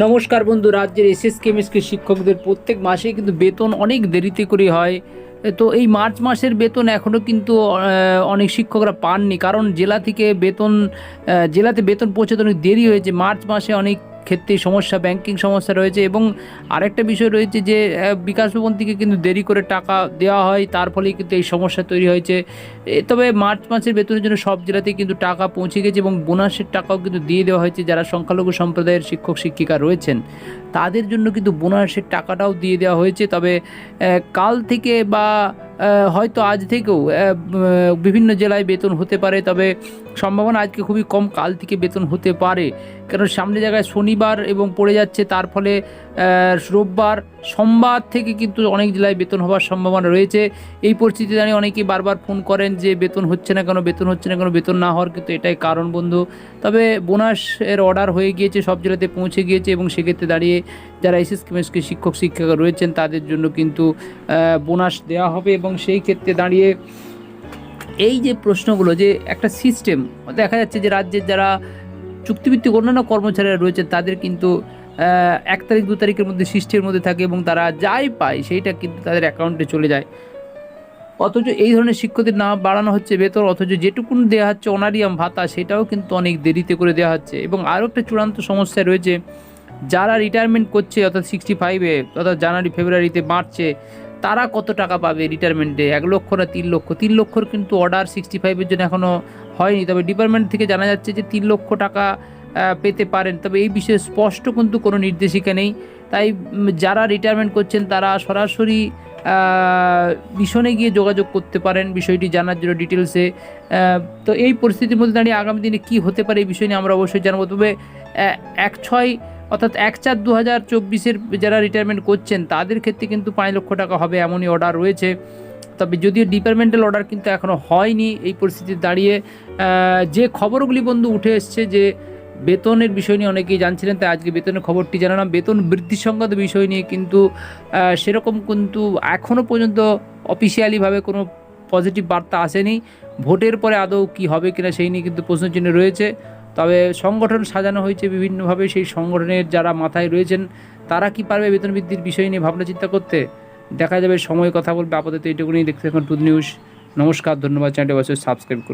নমস্কার বন্ধু, রাজ্যের এসএস কেমিস্ট্রি শিক্ষকদের প্রত্যেক মাসে কিন্তু বেতন অনেক দেরিতে করে হয়। তো এই মার্চ মাসের বেতন এখনও কিন্তু অনেক শিক্ষকরা পাননি। কারণ জেলা থেকে বেতন জেলাতে বেতন পৌঁছাতে অনেক দেরি হয়েছে। মার্চ মাসে অনেক ক্ষেত্রে সমস্যা ব্যাংকিং সমস্যা রয়েছে এবং আরেকটা বিষয় রয়েছে যে বিকাশ ভবন থেকে কিন্তু দেরি করে টাকা দেওয়া হয়, তার ফলে কিন্তু এই সমস্যা তৈরি হয়েছে। তবে মার্চ মাসের বেতনের জন্য সব জেলাতেই কিন্তু টাকা পৌঁছে গেছে এবং বোনাসের টাকাও কিন্তু দিয়ে দেওয়া হয়েছে যারা সংখ্যালঘু সম্প্রদায়ের শিক্ষক, শিক্ষিকা রয়েছেন। তাদের জন্য কিন্তু বোনাসের টাকাটাও দিয়ে দেওয়া হয়েছে, তবে কাল থেকে বা হয়তো আজ থেকেও বিভিন্ন জেলায় বেতন হতে পারে, তবে সম্ভাবনা আজকে খুবই কম, কাল থেকে বেতন হতে পারে। কারণ সামনে জায়গায় শনিবার এবং পড়ে যাচ্ছে, তার ফলে রোববার সোমবার থেকে কিন্তু অনেক জেলায় বেতন হওয়ার সম্ভাবনা রয়েছে। এই পরিস্থিতি দাঁড়িয়ে অনেকেই বারবার ফোন করেন যে বেতন হচ্ছে না কেন, বেতন হচ্ছে না কেন, বেতন না হওয়ার কিন্তু এটাই কারণ বন্ধু। তবে বোনাস এর অর্ডার হয়ে গিয়েছে, সব জেলাতে পৌঁছে গিয়েছে এবং সেক্ষেত্রে দাঁড়িয়ে যারা এসএস কেমিস্ট্রি শিক্ষক, শিক্ষিকা রয়েছেন, তাদের জন্য কিন্তু বোনাস দেওয়া হবে এবং সেই ক্ষেত্রে দাঁড়িয়ে এই যে প্রশ্নগুলো যে একটা সিস্টেম, দেখা যাচ্ছে যে রাজ্যের যারা চুক্তিভিত্তিক অন্যান্য কর্মচারীরা রয়েছে, তাদের কিন্তু এক তারিখ, দু তারিখের মধ্যে সৃষ্টির মধ্যে থাকে এবং তারা যাই পায় সেইটা কিন্তু তাদের অ্যাকাউন্টে চলে যায়। অথচ এই ধরনের শিক্ষকদের না বাড়ানো হচ্ছে বেতন, অথচ যেটুকুন দেওয়া হচ্ছে অনারিয়াম ভাতা, সেটাও কিন্তু অনেক দেরিতে করে দেওয়া হচ্ছে। এবং আরও একটা চূড়ান্ত সমস্যা রয়েছে, যারা রিটায়ারমেন্ট করছে, অর্থাৎ সিক্সটি ফাইভে অর্থাৎ জানুয়ারি ফেব্রুয়ারিতে মার্চে তারা কত টাকা পাবে রিটায়ারমেন্টে এক লক্ষ না তিন লক্ষ? তিন লক্ষর কিন্তু অর্ডার সিক্সটি ফাইভের জন্য এখনও হয়নি। তবে ডিপার্টমেন্ট থেকে জানা যাচ্ছে যে তিন লক্ষ টাকা পেতে পারেন। তবে এই বিষয়ে স্পষ্ট কিন্তু কোনো নির্দেশিকা নেই। তাই যারা রিটায়ারমেন্ট করছেন, তারা সরাসরি মিশনে গিয়ে যোগাযোগ করতে পারেন বিষয়টি জানার জন্য ডিটেলসে তো এই পরিস্থিতির মধ্যে দাঁড়িয়ে আগামী দিনে কী হতে পারে এই বিষয় নিয়ে আমরা অবশ্যই জানব। তবে এক ছয় অর্থাৎ এক চার দু হাজার চব্বিশের যারা রিটায়ারমেন্ট করছেন, তাদের ক্ষেত্রে কিন্তু পাঁচ লক্ষ টাকা হবে এমনই অর্ডার রয়েছে। তবে যদিও ডিপার্টমেন্টাল অর্ডার কিন্তু এখনও হয়নি এই পরিস্থিতি দাঁড়িয়ে যে খবরগুলি বন্ধু উঠে এসছে যে বেতনের বিষয় নিয়ে অনেকেই জানছিলেন, তাই আজকে বেতনের খবরটি জানালাম। বেতন বৃদ্ধি সংক্রান্ত বিষয় নিয়ে কিন্তু সেরকম কিন্তু এখনও পর্যন্ত অফিসিয়ালিভাবে কোনো পজিটিভ বার্তা আসেনি। ভোটের পরে আদৌ কি হবে কিনা সেই নিয়ে কিন্তু প্রশ্ন প্রশ্নচিহ্ন রয়েছে। তবে সংগঠন সাজানো হয়েছে বিভিন্নভাবে। সেই সংগঠনের যারা মাথায় রয়েছেন, তারা কি পারবে বেতন বৃদ্ধির বিষয় নিয়ে ভাবনা চিন্তা করতে? দেখা যাবে, সময় কথা বলবে। আপাতত এইটুকুনি দেখতে থাকুন টুদ নিউজ। নমস্কার, ধন্যবাদ। চ্যানেলটি অবশ্যই সাবস্ক্রাইব করুন।